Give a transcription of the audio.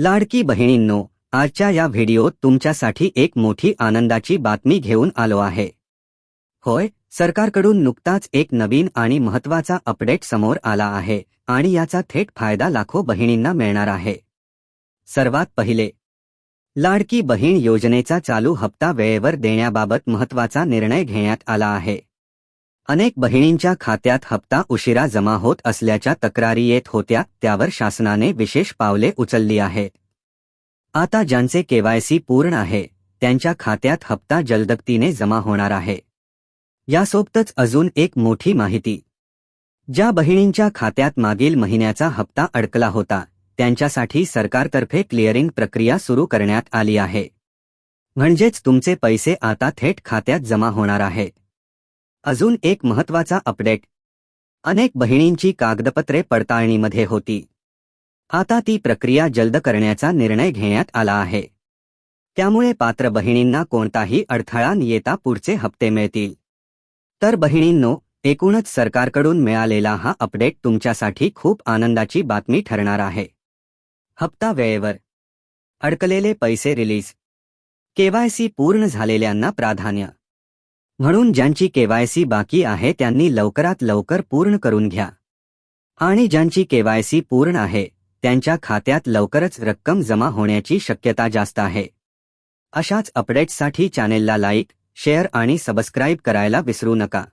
लाडकी बहिणींनो आजच्या या व्हिडिओत तुमच्यासाठी एक मोठी आनंदाची बातमी घेऊन आलो आहे. होय सरकारकडून नुकताच एक नवीन आणि महत्त्वाचा अपडेट समोर आला आहे आणि याचा थेट फायदा लाखो बहिणींना मिळणार आहे. सर्वात पहिले लाडकी बहीण योजनेचा चालू हप्ता वेळेवर देण्याबाबत महत्त्वाचा निर्णय घेण्यात आला आहे. अनेक बहिणींच्या खात्यात हप्ता उशिरा जमा होत असल्याच्या तक्रारी येत होत्या त्यावर शासनाने विशेष पावले उचलली आहेत. आता ज्यांचे केवायसी पूर्ण आहे त्यांच्या खात्यात हप्ता जलदगतीने जमा होणार आहे. यासोबतच अजून एक मोठी माहिती. ज्या बहिणींच्या खात्यात मागील महिन्याचा हप्ता अडकला होता त्यांच्यासाठी सरकारतर्फे क्लिअरिंग प्रक्रिया सुरू करण्यात आली आहे. म्हणजेच तुमचे पैसे आता थेट खात्यात जमा होणार आहे अजून एक महत्त्वाचा अपडेट. अनेक बहिणींची कागदपत्रे पडताळणीमध्ये होती. आता ती प्रक्रिया जलद करण्याचा निर्णय घेण्यात आला आहे. त्यामुळे पात्र बहिणींना कोणताही अडथळा न येता पुढचे हप्ते मिळतील. तर बहिणींनो एकूणच सरकारकडून मिळालेला हा अपडेट तुमच्यासाठी खूप आनंदाची बातमी ठरणार आहे. हप्ता वेळेवर. अडकलेले पैसे रिलीज. केवायसी पूर्ण झालेल्यांना प्राधान्य. म्हणून ज्यांची केवायसी बाकी आहे त्यांनी लवकरात लवकर पूर्ण करून घ्या. आणि ज्यांची केवायसी पूर्ण आहे त्यांच्या खात्यात लवकरच रक्कम जमा होण्याची शक्यता जास्त आहे. अशाच अपडेट्ससाठी चॅनेलला लाईक शेअर आणि सबस्क्राईब करायला विसरू नका.